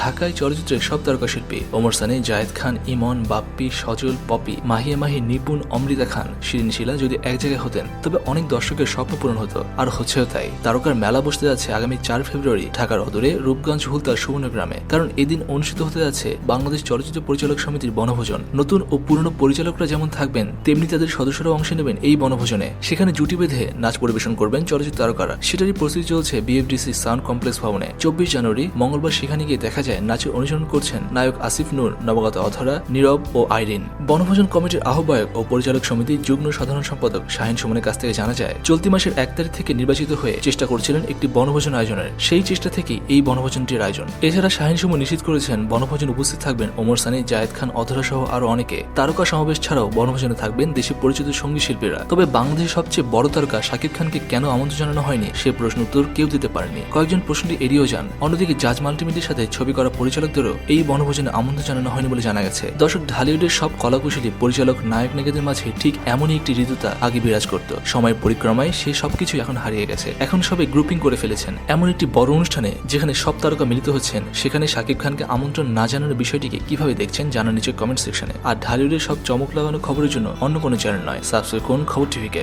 ঢাকায় চলচ্চিত্রের সব তারকা শিল্পী ওমর সানি, জায়েদ খান, ইমন, বাপ্পি, সজল, পপি, মাহিয়া মাহি, নিপুণ, অমৃতা খান, শিরিন শিলা যদি এক জায়গায় হতেন, তবে অনেক দর্শকের স্বপ্ন পূরণ হতো। আর হচ্ছেও তাই। তারকার মেলা বসতে যাচ্ছে আগামী চার ফেব্রুয়ারি ঢাকার অদূরে রূপগঞ্জ হুলতার সুবর্ণগ্রামে কারণ এদিন অনুষ্ঠিত হতে যাচ্ছে বাংলাদেশ চলচ্চিত্র পরিচালক সমিতির বনভোজন। নতুন ও পুরনো পরিচালকরা যেমন থাকবেন, তেমনি তাদের সদস্যরাও অংশ নেবেন এই বনভোজনে। সেখানে জুটি বেঁধে নাচ পরিবেশন করবেন চলচ্চিত্র তারকারা। সেটারই প্রস্তুতি চলছে বিএফডিসি সাউন্ড কমপ্লেক্স ভবনে। চব্বিশ জানুয়ারি মঙ্গলবার সেখানে গিয়ে দেখা যায় নাচের অনুসরণ করছেন নায়ক আসিফ নূর, নবগত অথরা নীরব ও আইরিন। বনভোজন কমিটির আহ্বায়ক ও পরিচালক সমিতির যুগ্ম সাধারণ সম্পাদক শাহিন সুমনের কাছ থেকে জানা যায়, চলতি মাসের এক তারিখ থেকে নির্বাচিত হয়ে চেষ্টা করছিলেন একটি বনভোজন আয়োজনের। সেই চেষ্টা থেকেই এই বনভোজনটির আয়োজন। এছাড়া শাহিন সুমন নিশ্চিত করেছেন, বনভোজন উপস্থিত থাকবেন ওমর সানি, জায়েদ খান, অধরা সহ আরও অনেকে। তারকা সমাবেশ ছাড়াও বনভোজনে থাকবেন দেশে পরিচিত সংগীত শিল্পীরা। তবে বাংলাদেশের সবচেয়ে বড় তারকা শাকিব খানকে কেন আমন্ত্রণ জানানো হয়নি, সে প্রশ্ন উত্তর কেউ দিতে পারেনি কয়েকজন প্রশ্নটি এড়িয়েও যান। অন্যদিকে জাজ মাল্টিমিডিয়ার সাথে ছবি করা পরিচালকদেরও এই বনভোজনে আমন্ত্রণ জানানো হয়নি বলে জানা গেছে। দর্শক, ঢালিউডের সব কলাকুশলী পরিচালক নায়ক নায়িকাদের মাঝে ঠিক এমনই একটি ঋতুতা আগে বিরাজ করত। সময়ের পরিক্রমায় সেই সবকিছু এখন হারিয়ে গেছে। এখন সবাই গ্রুপিং করে ফেলেছেন। এমন একটি বড় অনুষ্ঠানে যেখানে সব তারকা মিলিত হচ্ছেন, সেখানে শাকিব খানকে আমন্ত্রণ না জানানোর বিষয়টিকে কীভাবে দেখছেন জানান নিচে কমেন্ট সেকশনে। আর ঢালিউডের সব চমক লাগানো খবরের জন্য অন্য কোনো চ্যানেল নয়। সাবস্ক্রাইব করুন খবর টিভিকে।